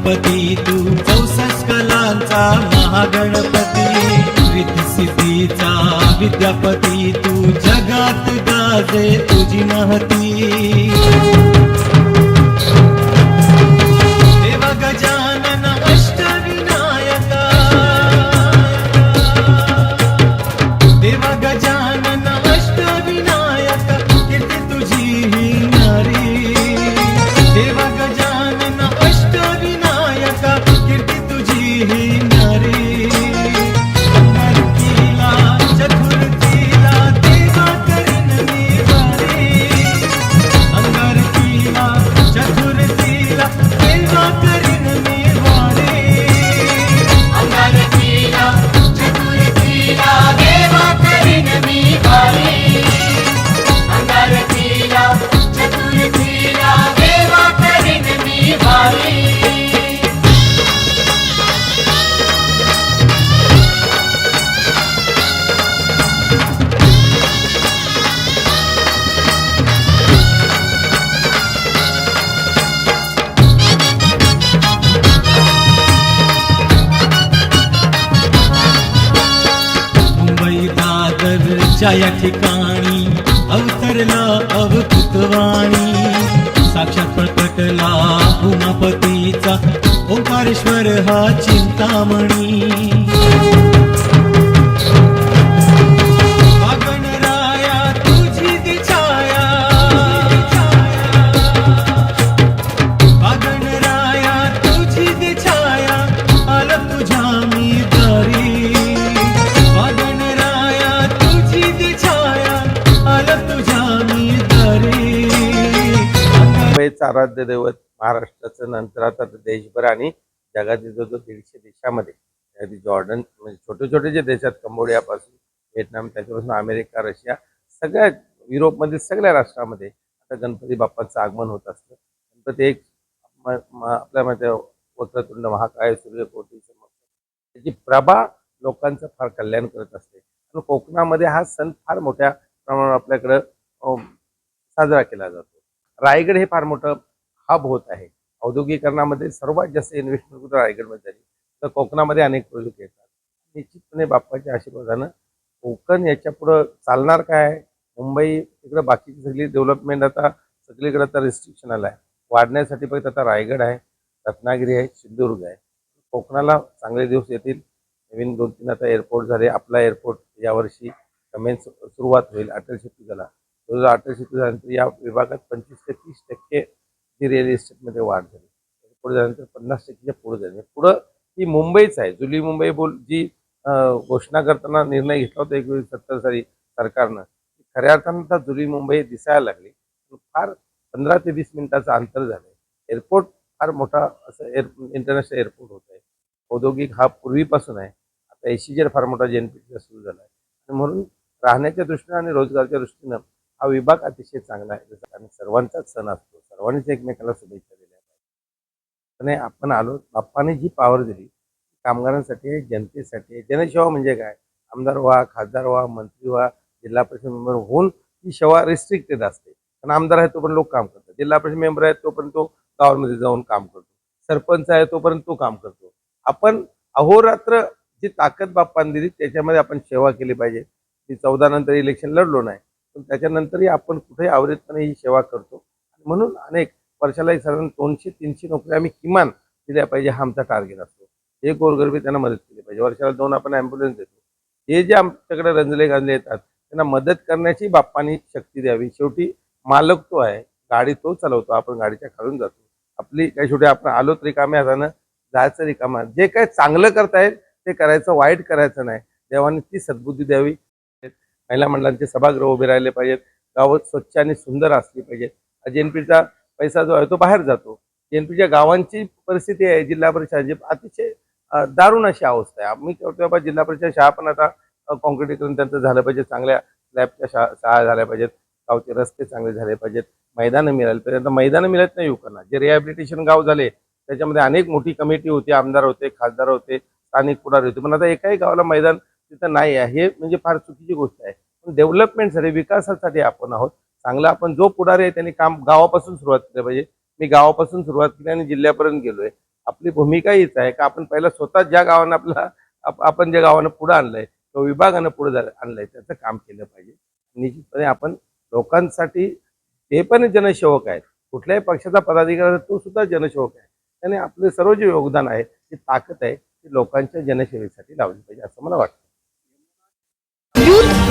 गणपती तू चौसष्ट कलांचा महागणपती. रिद्धी सिद्धीचा विद्यापती तू जगात गाजे तुझी महती. दादरच्या या ठिकाणी अवतरला अवकृतवाणी साक्षात प्रकटला उमापतीचा ओंकारेश्वर हा चिंतामणी. आराध्य दैवत महाराष्ट्राचं नंतर आता तर देशभर आणि जगातील जो जो दीडशे देशामध्ये. जॉर्डन म्हणजे छोटे छोटे जे देशात कंबोडियापासून व्हिएतनाम त्याच्यापासून अमेरिका रशिया सगळ्या युरोपमधील सगळ्या राष्ट्रामध्ये आता गणपती बाप्पाचं आगमन होत असतं. गणपती एक आपल्या मध्ये वक्रतुंड महाकाय सूर्यकोटी त्याची प्रभा लोकांचं फार कल्याण करत असते. आणि कोकणामध्ये हा सण फार मोठ्या प्रमाणावर आपल्याकडं साजरा केला जातो. रायगड हे फार मोठं हब होत आहे. औद्योगिकरणामध्ये सर्वात जास्त इन्व्हेस्टमेंट कुठं रायगडमध्ये झाली? तर कोकणामध्ये अनेक प्रोजेक्ट येतात. निश्चितपणे बाप्पाच्या आशीर्वादानं कोकण याच्या पुढं चालणार काय आहे? मुंबई इकडं बाकीची सगळी डेव्हलपमेंट आता सगळीकडे आता रिस्ट्रिक्शन आलं आहे वाढण्यासाठी फक्त आता रायगड आहे रत्नागिरी आहे सिंधुदुर्ग आहे. कोकणाला चांगले दिवस येतील. नवीन दोन तीन आता एअरपोर्ट झाले. आपला एअरपोर्ट यावर्षी कमेन्स सुरुवात होईल. अटल शेती झाला दोन हजार अठराशे झाल्यानंतर या विभागात पंचवीस ते तीस टक्के ती रिअल इस्टेटमध्ये वाढ झाली. पुढे झाल्यानंतर पन्नास टक्केच्या पुढे झाली. म्हणजे पुढं ही मुंबईच आहे. जुली मुंबई बोल जी घोषणा करताना निर्णय घेतला होता एकोणीसशे सत्तर साली सरकारनं. खऱ्या अर्थानं आता जुली मुंबई दिसायला लागली. फार पंधरा ते वीस मिनिटाचं अंतर झालंय. एअरपोर्ट फार मोठा असं एअर इंटरनॅशनल एअरपोर्ट होत आहे. औद्योगिक हा पूर्वीपासून आहे. आता एसीजर फार मोठा जेनपीटीचा सुरू झाला आहे. म्हणून राहण्याच्या दृष्टीनं आणि रोजगारच्या दृष्टीनं हा विभाग अतिशय चांगला आहे. जसं आणि सर्वांचाच सण असतो. सर्वांनीच एकमेकाला शुभेच्छा दिल्या पाहिजे आणि आपण आलो बाप्पाने जी पॉवर दिली कामगारांसाठी आहे जनतेसाठी आहे. जनसेवा म्हणजे काय? आमदार व्हा खासदार व्हा मंत्री व्हा जिल्हा परिषद मेंबर होऊन ही सेवा रिस्ट्रिक्टेड असते. कारण आमदार आहे तोपर्यंत लोक काम करतात. जिल्हा परिषद मेंबर आहे तोपर्यंत तो गावांमध्ये जाऊन काम करतो. सरपंच आहे तोपर्यंत तो काम करतो. आपण अहोरात्र जी ताकद बाप्पाने दिली त्याच्यामध्ये आपण सेवा केली पाहिजे. ती चौदा नंतर इलेक्शन लढलो नाही. पण त्याच्यानंतरही आपण कुठेही आवृत्तीने ही सेवा करतो. म्हणून अनेक वर्षाला साधारण दोनशे तीनशे नोकऱ्या आम्ही किमान दिल्या पाहिजे हा आमचा टार्गेट असतो. हे गोरगरबी त्यांना मदत केली पाहिजे. वर्षाला दोन आपण ॲम्ब्युलन्स देतो. हे जे आमच्याकडे रंजले गांजले येतात त्यांना मदत करण्याची बाप्पानी शक्ती द्यावी. शेवटी मालक तो आहे गाडी तो चालवतो आपण गाडीच्या खालून जातो. आपली काही शेवटी आपण आलो रिकामे हातानं जायचं रिकामा. जे काय चांगलं करतायत ते करायचं वाईट करायचं नाही. देवाने ती सद्बुद्धी द्यावी. महिला मंडळांचे सभागृह उभे राहिले पाहिजेत. गावं स्वच्छ आणि सुंदर असली पाहिजेत. जेएनपीचा पैसा जो आहे तो बाहेर जातो. जेएनपीच्या गावांची परिस्थिती आहे जिल्हा परिषदाची अतिशय दारुण अशी अवस्था आहे. आम्ही करतोय बाबा जिल्हा परिषद शाळा पण आता कॉन्क्रिटीकरण त्यांचं झालं पाहिजे. चांगल्या स्लॅबच्या शा शाळा झाल्या पाहिजेत. गावचे रस्ते चांगले झाले पाहिजेत. मैदानं मिळाली पाहिजे आता मैदानं मिळत नाही युवकांना. जे रिहॅबिलिटेशन गाव झाले त्याच्यामध्ये अनेक मोठी कमिटी होती. आमदार होते खासदार होते स्थानिक पुढारी होते. पण आता एकाही गावाला मैदान तिथं नाही आहे. हे म्हणजे फार चुकीची गोष्ट आहे. पण डेव्हलपमेंटसाठी विकासासाठी आपण आहोत. चांगला आपण जो पुढारी आहे त्यांनी काम गावापासून सुरुवात केली पाहिजे. मी गावापासून सुरुवात केली आणि जिल्ह्यापर्यंत गेलोय. आपली भूमिका हीच आहे का आपण पहिला स्वतः ज्या गावानं आपला आप- आपण ज्या गावानं पुढं आणलंय तो विभागानं पुढे आणलंय त्याचं काम केलं पाहिजे. निश्चितपणे आपण लोकांसाठी ते पण जनसेवक आहेत. कुठल्याही पक्षाचा पदाधिकारी तो सुद्धा जनसेवक आहे. त्याने आपले सर्व जे योगदान आहे ती ताकद आहे ती लोकांच्या जनसेवेसाठी लावली पाहिजे असं मला वाटतं.